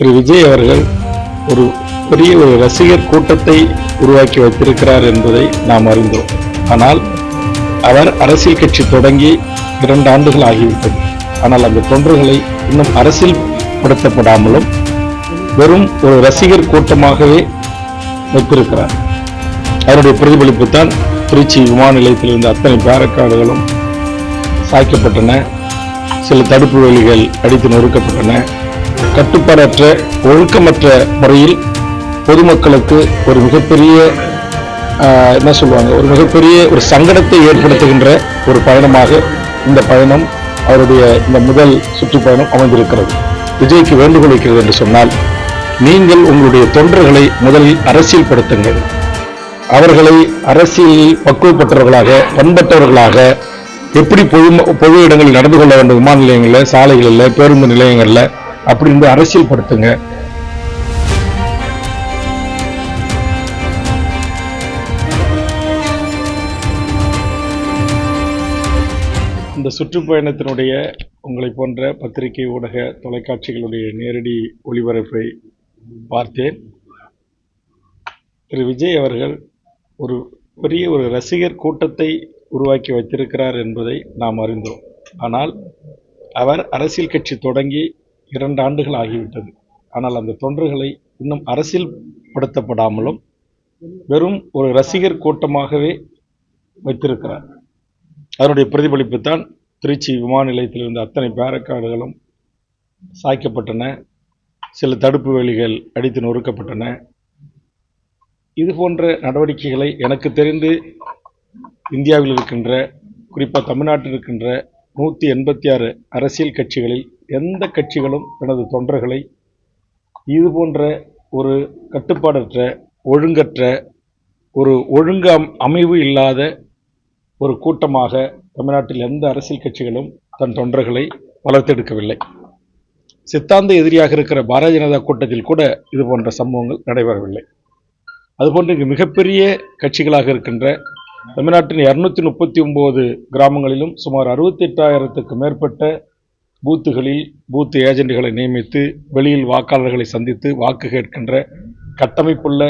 திரு விஜய் அவர்கள் ஒரு பெரிய ஒரு ரசிகர் கூட்டத்தை உருவாக்கி வைத்திருக்கிறார் என்பதை நாம் அறிந்தோம். ஆனால் அவர் அரசியல் கட்சி தொடங்கி இரண்டு ஆண்டுகள் ஆகிவிட்டது. ஆனால் அந்த தொண்டர்களை இன்னும் அரசியல் படுத்தப்படாமலும் வெறும் ஒரு ரசிகர் கூட்டமாகவே வைத்திருக்கிறார். அவருடைய பிரதிபலிப்பு தான் திருச்சி விமான நிலையத்தில் இருந்த அத்தனை பேரக்காடுகளும் சாய்க்கப்பட்டன. சில தடுப்பு வேலிகள் அடித்து நொறுக்கப்பட்டன. கட்டுப்பாடற்ற ஒழுக்கமற்ற முறையில் பொதுமக்களுக்கு ஒரு மிகப்பெரிய ஆஹ், என்ன சொல்லுவாங்க ஒரு மிகப்பெரிய ஒரு சங்கடத்தை ஏற்படுத்துகின்ற ஒரு பயணமாக இந்த பயணம் அவருடைய இந்த முதல் சுற்றுப்பயணம் அமைந்திருக்கிறது. விஜய்க்கு வேண்டுகோள் வைக்கிறது என்று சொன்னால் நீங்கள் உங்களுடைய தொண்டர்களை முதலில் அரசியல் படுத்துங்கள். அவர்களை அரசியலில் பக்குவப்பட்டவர்களாக பண்பட்டவர்களாக எப்படி பொது பொது இடங்களில் நடந்து கொள்ள வேண்டும்? விமான நிலையங்களில் சாலைகளில் பேருந்து நிலையங்களில் அப்படி இருந்து அரசியல்படுத்துங்க. இந்த சுற்றுப்பயணத்தினுடைய உங்களை போன்ற பத்திரிகை ஊடக தொலைக்காட்சிகளுடைய நேரடி ஒளிபரப்பை பார்த்தேன். திரு விஜய் அவர்கள் ஒரு பெரிய ஒரு ரசிகர் கூட்டத்தை உருவாக்கி வைத்திருக்கிறார் என்பதை நாம் அறிந்தோம். ஆனால் அவர் அரசியல் கட்சி தொடங்கி இரண்டு ஆண்டுகள் ஆகிவிட்டது. ஆனால் அந்த தொண்டர்களை இன்னும் அரசியல் படுத்தப்படாமலும் வெறும் ஒரு ரசிகர் கூட்டமாகவே வைத்திருக்கிறார். அதனுடைய பிரதிபலிப்பு தான் திருச்சி விமான நிலையத்தில் இருந்த அத்தனை பேரக்காடுகளும் சாய்க்கப்பட்டன. சில தடுப்பு வேலிகள் அடித்து நொறுக்கப்பட்டன. இது போன்ற நடவடிக்கைகளை எனக்கு தெரிந்து இந்தியாவில் இருக்கின்ற குறிப்பாக தமிழ்நாட்டில் இருக்கின்ற நூற்றி எண்பத்தி ஆறு அரசியல் கட்சிகளில் எந்த கட்சிகளும் தனது தொண்டர்களை இது போன்ற ஒரு கட்டுப்பாடற்ற ஒழுங்கற்ற ஒரு ஒழுங்கு அமைவு இல்லாத ஒரு கூட்டமாக தமிழ்நாட்டில் எந்த அரசியல் கட்சிகளும் தன் தொண்டர்களை வளர்த்தெடுக்கவில்லை சித்தாந்த எதிரியாக இருக்கிற பாரதிய ஜனதா கூட்டத்தில் கூட இது போன்ற சம்பவங்கள் நடைபெறவில்லை. அதுபோன்று இங்கு மிகப்பெரிய கட்சிகளாக இருக்கின்ற தமிழ்நாட்டின் இரநூத்தி முப்பத்தி ஒம்பது கிராமங்களிலும் சுமார் அறுபத்தி எட்டாயிரத்துக்கு மேற்பட்ட பூத்துகளில் பூத்து ஏஜென்ட்களை நியமித்து வெளியில் வாக்காளர்களை சந்தித்து வாக்கு கேட்கின்ற கட்டமைப்புள்ள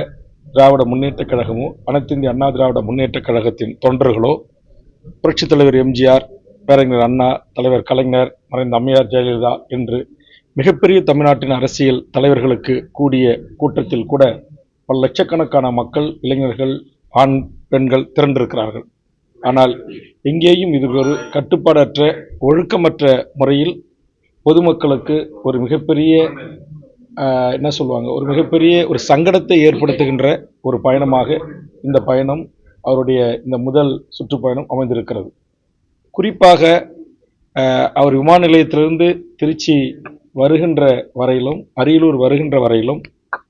திராவிட முன்னேற்றக் கழகமோ அனைத்து இந்திய அண்ணா திராவிட முன்னேற்றக் கழகத்தின் தொண்டர்களோ புரட்சித் தலைவர் எம்ஜிஆர் பேரறிஞர் அண்ணா தலைவர் கலைஞர் மறைந்த அம்மையார் ஜெயலலிதா என்று மிகப்பெரிய தமிழ்நாட்டின் அரசியல் தலைவர்களுக்கு கூடிய கூட்டத்தில் கூட பல லட்சக்கணக்கான மக்கள் இளைஞர்கள் ஆண் பெண்கள் திரண்டிருக்கிறார்கள். ஆனால் எங்கேயும் இது ஒரு கட்டுப்பாடற்ற ஒழுக்கமற்ற முறையில் பொதுமக்களுக்கு ஒரு மிகப்பெரிய என்ன சொல்லுவாங்க ஒரு மிகப்பெரிய ஒரு சங்கடத்தை ஏற்படுத்துகின்ற ஒரு பயணமாக இந்த பயணம் அவருடைய இந்த முதல் சுற்றுப்பயணம் அமைந்திருக்கிறது. குறிப்பாக அவர் விமான நிலையத்திலிருந்து திருச்சி வருகின்ற வரையிலும் அரியலூர் வருகின்ற வரையிலும்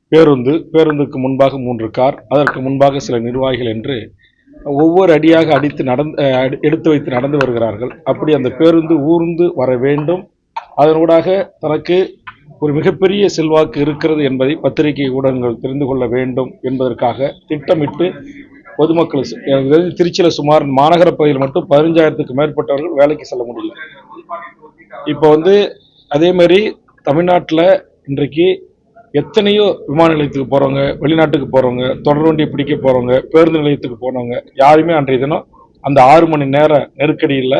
பேருந்து பேருந்துக்கு முன்பாக மூன்று கார் அதற்கு முன்பாக சில நிர்வாகிகள் என்று ஒவ்வொரு அடியாக அடித்து நடந்து அடி- எடுத்து வைத்து நடந்து வருகிறார்கள். அப்படி அந்த பேருந்து ஊர்ந்து வர வேண்டும். அதனூடாக தனக்கு ஒரு மிகப்பெரிய செல்வாக்கு இருக்கிறது என்பதை பத்திரிகை ஊடகங்கள் தெரிந்து கொள்ள வேண்டும் என்பதற்காக திட்டமிட்டு பொதுமக்கள் திருச்சியில் சுமார் மாநகர பகுதியில் மட்டும் பதினஞ்சாயிரத்துக்கு மேற்பட்டவர்கள் வேலைக்கு செல்ல முடியல. இப்போ வந்து அதே மாதிரி தமிழ்நாட்டில் இன்றைக்கு எத்தனையோ விமான நிலையத்துக்கு போகிறவங்க வெளிநாட்டுக்கு போகிறவங்க தொடர் வண்டியை பிடிக்க போகிறவங்க பேருந்து நிலையத்துக்கு போனவங்க யாருமே அன்றைய தினம் அந்த ஆறு மணி நேர நெருக்கடியில்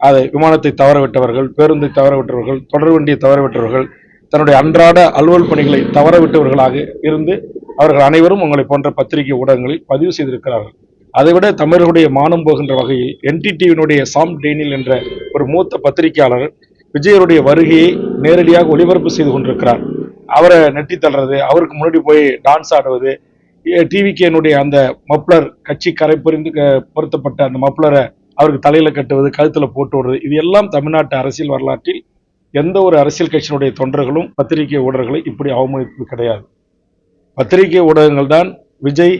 அதை விமானத்தை தவற விட்டவர்கள் பேருந்தை தவற விட்டவர்கள் தொடர் வண்டியை தவற விட்டவர்கள் தன்னுடைய அன்றாட அலுவல் பணிகளை தவற விட்டவர்களாக இருந்து அவர்கள் அனைவரும் உங்களை போன்ற பத்திரிகை ஊடகங்களில் பதிவு செய்திருக்கிறார்கள். அதைவிட தமிழர்களுடைய மானம் போகின்ற வகையில் என்டிடிவியினுடைய சாம் டெய்னில் என்ற ஒரு மூத்த பத்திரிகையாளர் விஜயருடைய வருகையை நேரடியாக ஒளிபரப்பு செய்து கொண்டிருக்கிறார். அவரை நெட்டி தள்ளுறது அவருக்கு முன்னாடி போய் டான்ஸ் ஆடுவது டிவிகேனுடைய அந்த மப்ளர் கட்சி கரை புரிந்து க- பொருத்தப்பட்ட அந்த மப்ளரை அவருக்கு தலையில கட்டுவது கழுத்துல போட்டு விடுறது இது எல்லாம் தமிழ்நாட்டு அரசியல் வரலாற்றில் எந்த ஒரு அரசியல் கட்சியினுடைய தொண்டர்களும் பத்திரிகை ஊடகங்களை இப்படி அவமதிப்பு கிடையாது. பத்திரிகை ஊடகங்கள் தான் விஜய்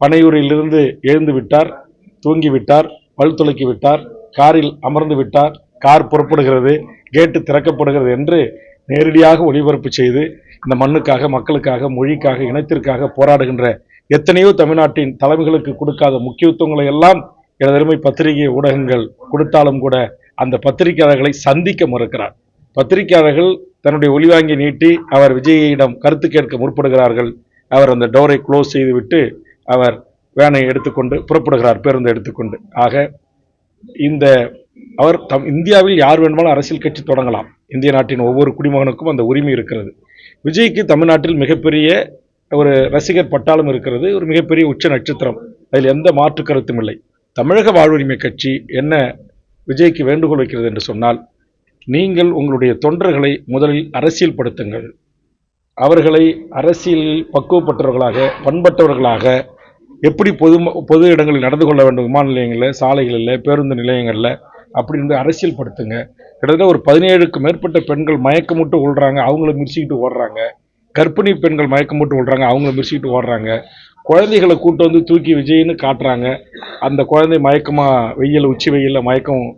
பனையூரிலிருந்து எழுந்து விட்டார் தூங்கி விட்டார் பல் துளக்கி விட்டார் காரில் அமர்ந்து விட்டார் கார் புறப்படுகிறது கேட்டு திறக்கப்படுகிறது என்று நேரடியாக ஒளிபரப்பு செய்து இந்த மண்ணுக்காக மக்களுக்காக மொழிக்காக இனத்திற்காக போராடுகின்ற எத்தனையோ தமிழ்நாட்டின் தலைமைகளுக்கு கொடுக்காத முக்கியத்துவங்களை எல்லாம் எனதருமை பத்திரிகை ஊடகங்கள் கொடுத்தாலும் கூட அந்த பத்திரிகையாளர்களை சந்திக்க மறுக்கிறார். பத்திரிகையாளர்கள் தன்னுடைய ஒளிவாங்கி நீட்டி அவர் விஜயிடம் கருத்து கேட்க முற்படுகிறார்கள். அவர் அந்த டோரை க்ளோஸ் செய்துவிட்டு அவர் வேனை எடுத்துக்கொண்டு புறப்படுகிறார் பேருந்து எடுத்துக்கொண்டு. ஆக இந்த அவர் தம் இந்தியாவில் யார் வேண்டுமாலும் அரசியல் கட்சி தொடங்கலாம். இந்திய நாட்டின் ஒவ்வொரு குடிமகனுக்கும் அந்த உரிமை இருக்கிறது. விஜய்க்கு தமிழ்நாட்டில் மிகப்பெரிய ஒரு ரசிகர் பட்டாளம் இருக்கிறது. ஒரு மிகப்பெரிய உச்ச நட்சத்திரம். அதில் எந்த மாற்று கருத்தும் இல்லை. தமிழக வாழ்வுரிமை கட்சி என்ன விஜய்க்கு வேண்டுகோள் வைக்கிறது என்று சொன்னால் நீங்கள் உங்களுடைய தொண்டர்களை முதலில் அரசியல் படுத்துங்கள் அவர்களை அரசியலில் பக்குவப்பட்டவர்களாக பண்பட்டவர்களாக எப்படி பொது பொது இடங்களில் நடந்து கொள்ள வேண்டும்? விமான நிலையங்களில் சாலைகளில் பேருந்து நிலையங்களில் அப்படின்னு அரசியல் படுத்துங்க கிட்டத்தட்ட ஒரு பதினேழுக்கு மேற்பட்ட பெண்கள் மயக்கமுட்டு விழுறாங்க அவங்கள மிரிச்சிக்கிட்டு ஓடுறாங்க. கர்ப்பிணி பெண்கள் மயக்கமுட்டு விழுறாங்க அவங்கள மிரிச்சிக்கிட்டு ஓடுறாங்க. குழந்தைகளை கூட்டு வந்து தூக்கி விஜய்னு காட்டுறாங்க. அந்த குழந்தை மயக்கமாக வெயில் உச்சி வெயிலில் மயக்கம்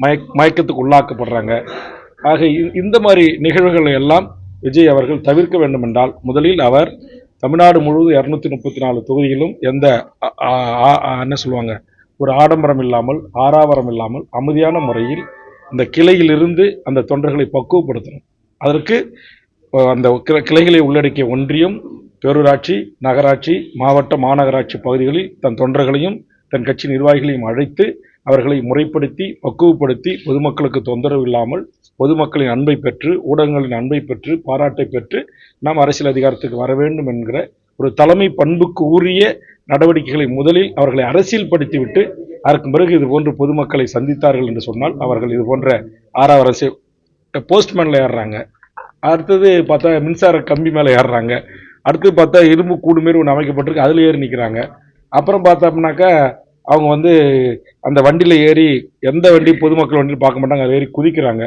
மயக் மயக்கத்துக்கு உள்ளாக்கப்படுறாங்க. ஆக இ- இந்த மாதிரி நிகழ்வுகளை எல்லாம் விஜய் அவர்கள் தவிர்க்க வேண்டும் என்றால் முதலில் அவர் தமிழ்நாடு முழுவதும் இரநூத்தி முப்பத்தி நாலு தொகுதியிலும் எந்த என்ன சொல்லுவாங்க ஒரு ஆடம்பரம் இல்லாமல் ஆறாவரம் இல்லாமல் அமைதியான முறையில் இந்த கிளையிலிருந்து அந்த தொண்டர்களை பக்குவப்படுத்தணும். அதற்கு அந்த கிளைகளை உள்ளடக்கிய ஒன்றியம் பேரூராட்சி நகராட்சி மாவட்ட மாநகராட்சி பகுதிகளில் தன் தொண்டர்களையும் தன் கட்சி நிர்வாகிகளையும் அழைத்து அவர்களை முறைப்படுத்தி பக்குவப்படுத்தி பொதுமக்களுக்கு தொந்தரவு இல்லாமல் பொதுமக்களின் அன்பை பெற்று ஊடகங்களின் அன்பை பெற்று பாராட்டை பெற்று நாம் அரசியல் அதிகாரத்துக்கு வர வேண்டும் என்கிற ஒரு தலைமை பண்புக்கு உரிய நடவடிக்கைகளை முதலில் அவர்களை அரசியல்படுத்திவிட்டு அதற்கு பிறகு இது போன்று பொதுமக்களை சந்தித்தார்கள் என்று சொன்னால் அவர்கள் இது போன்ற ஆறாவது அரசு போஸ்ட்மேனில் ஏறுறாங்க. அடுத்தது பார்த்தா மின்சார கம்பி மேலே ஏறுறாங்க. அடுத்து பார்த்தா இரும்பு கூடு மாரி ஒன்று அமைக்கப்பட்டிருக்கு அதில் ஏறி நிற்கிறாங்க அப்புறம் பார்த்தோம்னாக்கா அவங்க வந்து அந்த வண்டியில் ஏறி எந்த வண்டி பொதுமக்கள் வண்டியில் பார்க்க மாட்டாங்க அதில் ஏறி குதிக்கிறாங்க.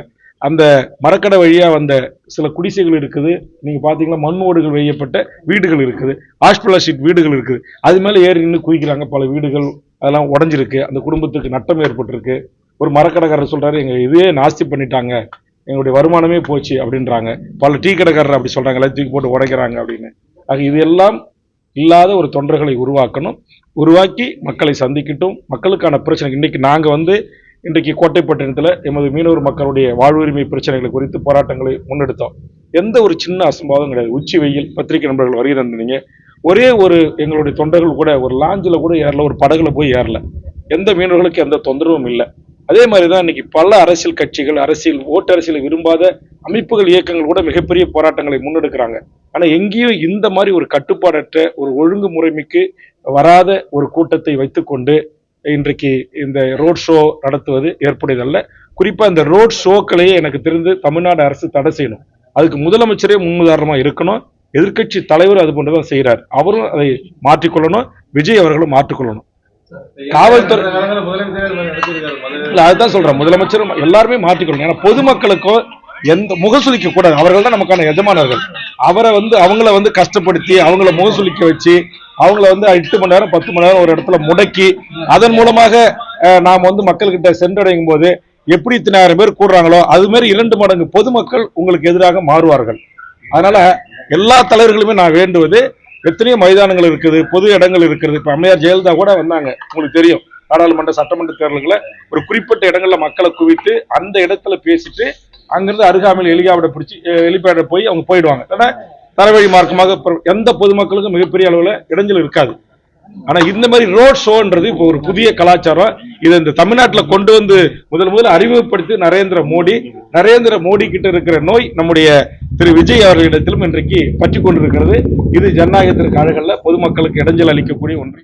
அந்த மரக்கடை வழியாக வந்த சில குடிசைகள் இருக்குது. நீங்கள் பார்த்தீங்கன்னா மண் ஓடுகள் வீடுகள் இருக்குது. ஹாஸ்பிட்டல் ஷீட் வீடுகள் இருக்குது. அது மேலே ஏறி நின்று குவிக்கிறாங்க பல வீடுகள் அதெல்லாம் உடஞ்சிருக்கு. அந்த குடும்பத்துக்கு நட்டம் ஏற்பட்டிருக்கு. ஒரு மரக்கடைக்காரர் சொல்கிறாரு எங்கள் இதே நாஸ்தி பண்ணிட்டாங்க. எங்களுடைய வருமானமே போச்சு அப்படின்றாங்க. பல டீ கடைக்காரர் அப்படி சொல்கிறாங்க எல்லாம் தூக்கி போட்டு உடைக்கிறாங்க அப்படின்னு. ஆக இது எல்லாம் இல்லாத ஒரு தொண்டர்களை உருவாக்கணும். உருவாக்கி மக்களை சந்திக்கட்டும். மக்களுக்கான பிரச்சனை. இன்றைக்கி நாங்கள் வந்து இன்றைக்கு கோட்டைப்பட்டினத்தில் எமது மீனவர் மக்களுடைய வாழ்வுரிமை பிரச்சனைகள் குறித்து போராட்டங்களை முன்னெடுத்தோம். எந்த ஒரு சின்ன அசம்பாவம் கிடையாது. உச்சி வெயில் பத்திரிகை நண்பர்கள் வருகை தந்தீங்க ஒரே ஒரு எங்களுடைய தொண்டர்கள் கூட ஒரு லாஞ்சில் கூட ஏறல ஒரு படகுல போய் ஏறல. எந்த மீனவர்களுக்கு எந்த தொந்தரவும் இல்லை. அதே மாதிரி தான் இன்னைக்கு பல அரசியல் கட்சிகள் அரசியல் ஓட்டரசியலை விரும்பாத அமைப்புகள் இயக்கங்கள் கூட மிகப்பெரிய போராட்டங்களை முன்னெடுக்கிறாங்க. ஆனால் எங்கேயும் இந்த மாதிரி ஒரு கட்டுப்பாடற்ற ஒரு ஒழுங்குமுறைமைக்கு வராத ஒரு கூட்டத்தை வைத்துக்கொண்டு இன்றைக்கு இந்த ரோட் ஷோ நடத்துவது ஏற்புடையதல்ல. குறிப்பாக இந்த ரோட் ஷோக்களையே எனக்கு தெரிந்து தமிழ்நாடு அரசு தடை செய்யணும். அதுக்கு முதலமைச்சரே முன்னுதாரணமாக இருக்கணும். எதிர்க்கட்சி தலைவர் அது போன்றதான் செய்கிறார் அவரும் அதை மாற்றிக்கொள்ளணும். விஜய் அவர்களும் மாற்றிக்கொள்ளணும். காவல்துறை அதுதான் சொல்றேன். முதலமைச்சரும் எல்லாருமே மாற்றிக்கொள்ளணும். ஏன்னா பொதுமக்களுக்கோ எந்த முகசுலிக்க கூடாது அவர்கள் தான் நமக்கான எஜமானர்கள். அவரை வந்து அவங்கள வந்து கஷ்டப்படுத்தி அவங்கள முகசுலிக்க வச்சு அவங்கள வந்து எட்டு மணி நேரம் பத்து மணி நேரம் ஒரு இடத்துல முடக்கி அதன் மூலமாக நாம் வந்து மக்கள்கிட்ட சென்றடையும் போது எப்படி இத்தனாயிரம் பேர் கூடுறாங்களோ அது மாதிரி இரண்டு மடங்கு பொதுமக்கள் உங்களுக்கு எதிராக மாறுவார்கள். அதனால எல்லா தலைவர்களுமே நான் வேண்டுவது எத்தனையோ மைதானங்கள் இருக்குது பொது இடங்கள் இருக்குது. இப்போ அம்மையார் ஜெயலலிதா கூட வந்தாங்க உங்களுக்கு தெரியும். நாடாளுமன்ற சட்டமன்ற தேர்தல்களை ஒரு குறிப்பிட்ட இடங்கள்ல மக்களை குவித்து அந்த இடத்துல பேசிட்டு அங்கிருந்து அருகாமையில் எலிகாவிட பிடிச்சி எலிபேட போய் அவங்க போயிடுவாங்க. ஏன்னா தலைவழி மார்க்கமாக எந்த பொதுமக்களுக்கும் மிகப்பெரிய அளவுல இடைஞ்சல் இருக்காது. ஆனா இந்த மாதிரி ரோட் ஷோன்றது இப்போ ஒரு புதிய கலாச்சாரம். இதை இந்த தமிழ்நாட்டில் கொண்டு வந்து முதல் முதல்ல அறிமுகப்படுத்தி நரேந்திர மோடி. நரேந்திர மோடி கிட்ட இருக்கிற நோய் நம்முடைய திரு விஜய் அவர்களிடத்திலும் இன்றைக்கு பற்றி கொண்டிருக்கிறது இது ஜனநாயகத்திற்கு அழகல்ல பொதுமக்களுக்கு இடைஞ்சல் அளிக்கக்கூடிய ஒன்று.